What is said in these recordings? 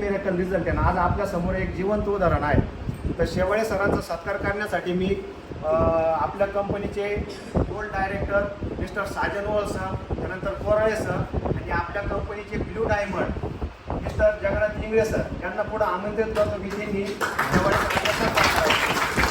Miracle result आहे ना आज आपल्यासमोर एक जिवंत उदाहरण आहे. तर शेवाळे सरांचा सत्कार करण्यासाठी मी आपल्या कंपनीचे गोल्ड डायरेक्टर मिस्टर साजन ओळ सर त्यानंतर कोराळे सर आणि आपल्या कंपनीचे blue diamond mister Jagannath Ingale sir यांना पुढे आमंत्रित करतो. की त्यांनी शेवाळे सरांचा सत्कार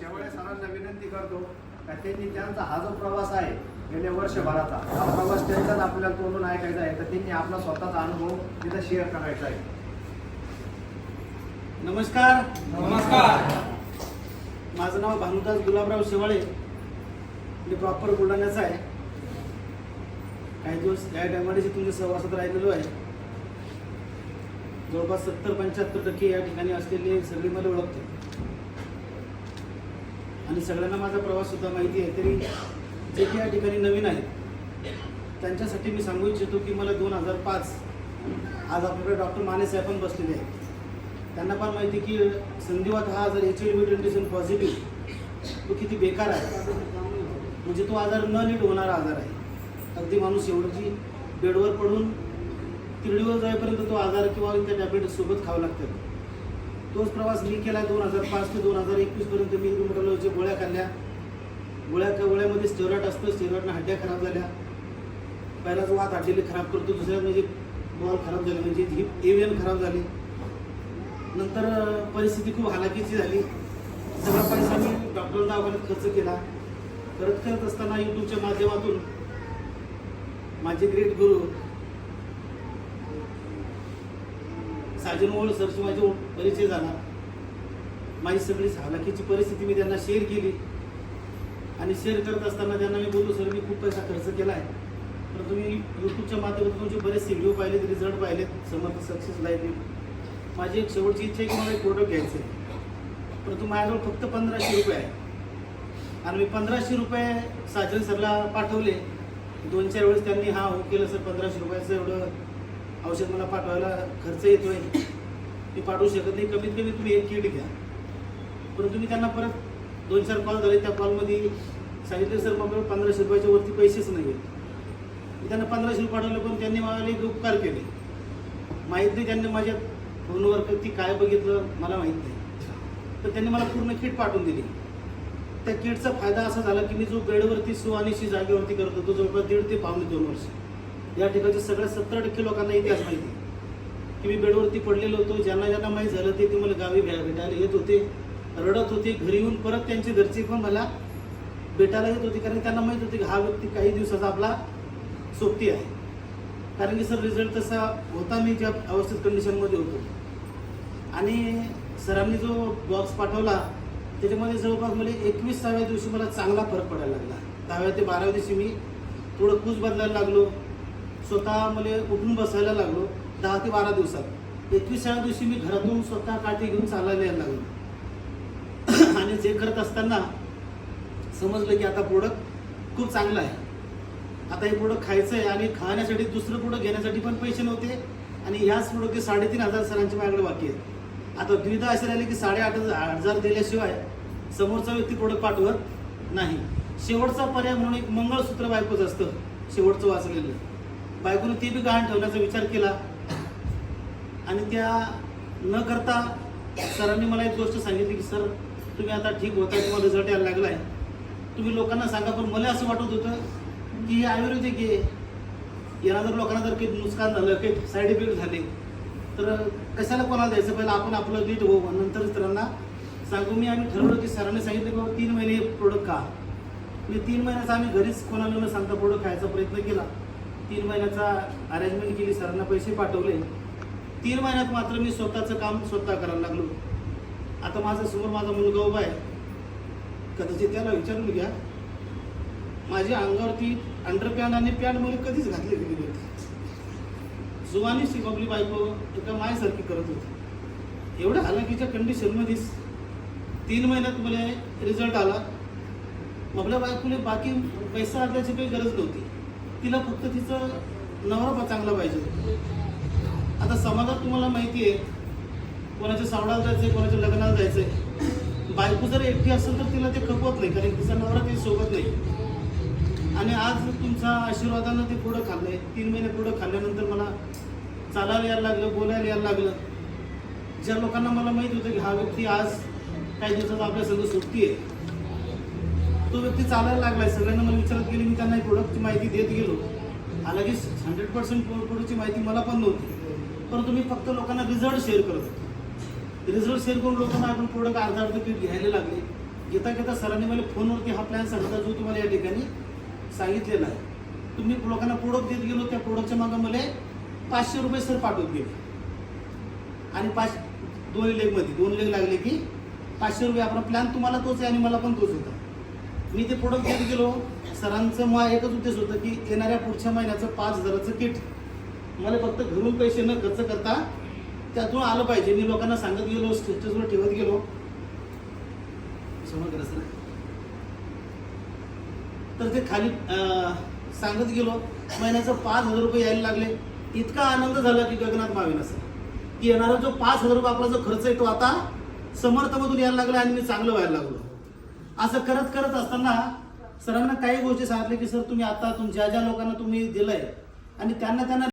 शेवळे सरांना विनंती करतो का त्यांनी त्यांचा हा जो प्रवास आहे गेल्या वर्षभराचा हा प्रवास त्यांचाच आपल्याला तोंडून ऐकायचा आहे तर त्यांनी आपला स्वतःचा अनुभव तिथं शेअर करायचा आहे. नमस्कार. नमस्कार. माझं नाव भानुदास गुलाबराव शेवाळे. मी प्रॉपर बुलढाण्याचा आहे. काही दिवस या टायमाडीशी तुमच्या सहवासात राहिलेलो आहे. जवळपास सत्तर पंच्याहत्तर टक्के या ठिकाणी असलेले सगळे मला ओळखते आणि सगळ्यांना माझा प्रवास सुद्धा माहिती आहे. तरी जे की या ठिकाणी नवीन आहेत त्यांच्यासाठी मी सांगू इच्छितो की मला दोन हजार पाच आज आपल्याकडे डॉक्टर मानेसाहेब पण बसलेले आहेत. त्यांना पण माहिती की संधिवात हा आजार H I V twenty positive तो किती बेकार आहे. म्हणजे तो आजार न नीट होणारा आजार आहे. अगदी माणूस एवढी बेडवर पडून तिरडीवर जाईपर्यंत तो आजार किंवा त्या टॅबलेटसोबत खावं लागतं. तोच प्रवास मी केला दोन हजार पाच ते दोन हजार एकवीसपर्यंत मी रुमटॉलॉजीच्या गोळ्या खाल्ल्या गोळ्या गोळ्यामध्ये स्टेरॉइड असतं. स्टेरॉइडनं हड्ड्या खराब झाल्या. पहिलाच वात हड्डीले खराब करतो. दुसऱ्या म्हणजे बॉल खराब झाले. म्हणजे हिप एव्हियन खराब झाली. नंतर परिस्थिती खूप हालाकीची झाली. सगळा पैसा मी डॉक्टर दवाखान्यात खर्च केला. करत करत असताना यूट्यूबच्या माध्यमातून माझे ग्रेट गुरु साजन सरशी सरची माझी परिचय झाला माझी सगळी हालाकीची परिस्थिती मी त्यांना शेअर केली. आणि शेअर करत असताना त्यांना मी बोललो सर मी खूप पैसा खर्च केला आहे. तर तुम्ही यूट्यूबच्या माध्यमातून तुमचे बरेचसे व्हिडिओ पाहिलेत रिझल्ट पाहिलेत समर्थ सक्सेस लाईफ माझी एक शेवटची इच्छा आहे की मला एक प्रोडक्ट घ्यायचं आहे. परंतु माझ्याजवळ फक्त पंधराशे रुपये आहे. आणि मी पंधराशे रुपये साजन सरला पाठवले. दोन चार वेळेस त्यांनी हा हो केलं सर पंधराशे रुपयाचं एवढं औषध मला पाठवायला खर्च येतोय. मी पाठवू शकत नाही. कमीत कमी तुम्ही एक किट घ्या. परंतु मी त्यांना परत दोन चार कॉल झाले. त्या कॉलमध्ये सांगितले सर मग पंधराशे रुपयाच्या वरती पैसेच नाही आहेत मी त्यांना पंधराशे रुपये पाठवले पण त्यांनी मला एक उपकार केले. माहीत नाही त्यांनी माझ्या फोनवर ती काय बघितलं मला माहीत नाही. तर त्यांनी मला पूर्ण किट पाठवून दिली. त्या किटचा फायदा असा झाला की मी जो बेडवरती सुवानीशी जागेवरती करत होतो जवळपास दीड ते पावणे दोन वर्ष. या ठिकाणचे सगळ्या सत्तर टक्के लोकांना इतिहास माहिती की मी बेडवरती पडलेलो होतो ज्यांना ज्यांना माहीत झालं ते मला गावी भेटायला येत होते रडत होते घरी येऊन परत त्यांचे घरचे पण मला भेटायला येत होते कारण त्यांना माहीत होते की हा व्यक्ती काही दिवसाचा आपला सोबती आहे. कारण की सर रिझल्ट तसा होता मी ज्या अवस्थित कंडिशनमध्ये होतो. आणि सरांनी जो बॉक्स पाठवला त्याच्यामध्ये जवळपास मला एकवीसाव्या दिवशी मला चांगला फरक पडायला लागला. दहाव्या ते बाराव्या दिवशी मी थोडं कूच बदलायला लागलो. स्वतः मला उठून बसायला लागलो दहा ते बारा दिवसात. एकविसाव्या दिवशी मी घरातून स्वतः काठी घेऊन चालायला यायला लागलो. आणि जे करत असताना समजलं की आता प्रोडक्ट खूप चांगलं आहे. आता हे प्रोडक्ट खायचं आहे आणि खाण्यासाठी दुसरं प्रोडक्ट घेण्यासाठी पण पैसे नव्हते आणि ह्याच प्रोडक्टचे साडेतीन हजार सरांचे माझ्याकडे बाकी आहेत आता द्विधा असे राहिले की साडेआठ हजार हजार दिल्याशिवाय समोरचा व्यक्ती प्रोडक्ट पाठवत नाही. शेवटचा पर्याय म्हणून एक मंगळसूत्र बायकोच असतं शेवटचं वाचलेलं. बायकोनं ते बी गहाण ठेवण्याचा विचार केला. आणि त्या न करता सरांनी मला एक गोष्ट सांगितली की सर तुम्ही आता ठीक होता तुम्हाला रिझल्ट यायला लागलाय. तुम्ही लोकांना सांगा पण मला असं वाटत होतं की हे आयुर्वेदिक आहे. याला जर लोकांना जर काही नुकसान झालं काही साईड इफेक्ट झाले तर कशाला कोणाला द्यायचं? पहिलं आपण आपलं नीट होऊ. नंतर इतरांना सांगू मी आम्ही ठरवलं की सरांनी सांगितलं की बाबा तीन महिने प्रोडक्ट का मी तीन महिन्याचा आम्ही घरीच कोणाला न सांगता प्रोडक्ट खायचा प्रयत्न केला. तीन महिन्याचा अरेंजमेंट केली सरांना पैसे पाठवले. तीन महिन्यात मात्र मी स्वतःचं काम स्वतः करायला लागलो. आता माझा समोर माझा मुलगा उभा आहे. कदाचित त्याला विचारून घ्या. माझ्या अंगावरती अंडरपॅन्ट आणि पॅन्टमध्ये कधीच घातली गेली होती जुवानी शिकवली बायको एका मायसारखी करत होती. एवढ्या हालाकीच्या कंडिशनमध्येच तीन महिन्यात मला रिझल्ट आला. आपल्या बायकोने बाकी पैसा आणल्याची काही गरज नव्हती. तिला फक्त तिचं नवरा चांगला पाहिजे. आता समाजात तुम्हाला माहिती आहे कोणाच्या सावडाला जायचंय कोणाच्या लग्नाला जायचंय. बायको जर एकटी असेल तर तिला ते खपवत नाही कारण तिचा नवरा ते सोबत नाही. आणि आज तुमच्या आशीर्वादानं ते पुढं खाल्लंय. तीन महिने पुढं खाल्ल्यानंतर मला चालायला यायला लागलं बोलायला यायला लागलं. ज्या लोकांना मला माहीत होतं की हा व्यक्ती आज काही दिवसात आपल्या संघ सुट्टी आहे तो व्यक्ती चालायला लागलाय. सगळ्यांना मला विचारत गेले मी त्यांना प्रोडक्टची माहिती देत गेलो. हालाकी हंड्रेड पर्सेंट प्रोडक्टची माहिती मला पण नव्हती. परंतु मी फक्त लोकांना रिझल्ट शेअर करत होतो. रिझल्ट शेअर करून लोकांना आपण प्रोडक्ट अर्धा अर्ध किट घ्यायला लागले. घेता घेता सरांनी मला फोनवरती हा प्लॅन सांगता जो तुम्हाला या ठिकाणी सांगितलेला आहे. तुम्ही लोकांना प्रोडक्ट देत गेलो त्या प्रोडक्टच्या मागे मला पाचशे रुपये सर पाठवत गेले. आणि पाच दोन लेगमध्ये दोन लेग लागले की पाचशे रुपये आपला प्लॅन तुम्हाला तोच आहे आणि मला पण तोच होता. मी ते प्रोडक्ट घेत गेलो. सरांचं मग एकच उद्देश होतं की येणाऱ्या पुढच्या महिन्याचं पाच हजाराचं किट मला फक्त घरून पैसे न खर्च करता त्यातून आलं पाहिजे. मी लोकांना सांगत गेलो स्टेटसवर ठेवत गेलो. समज सर. तर ते खाली सांगत गेलो. महिन्याचं पाच हजार रुपये यायला लागले. इतका आनंद झाला की गगनात मावेना सर. की येणारा जो पाच हजार रुपये आपला जो खर्च आहे तो आता समर्थमधून यायला लागला आणि मी चांगलं व्हायला लागलो. असं करत करत असताना सरांना काही गोष्टी सांगितल्या की सर तुम्ही आता तुमच्या ज्या लोकांना तुम्ही दिलंय आणि त्यांना त्यांना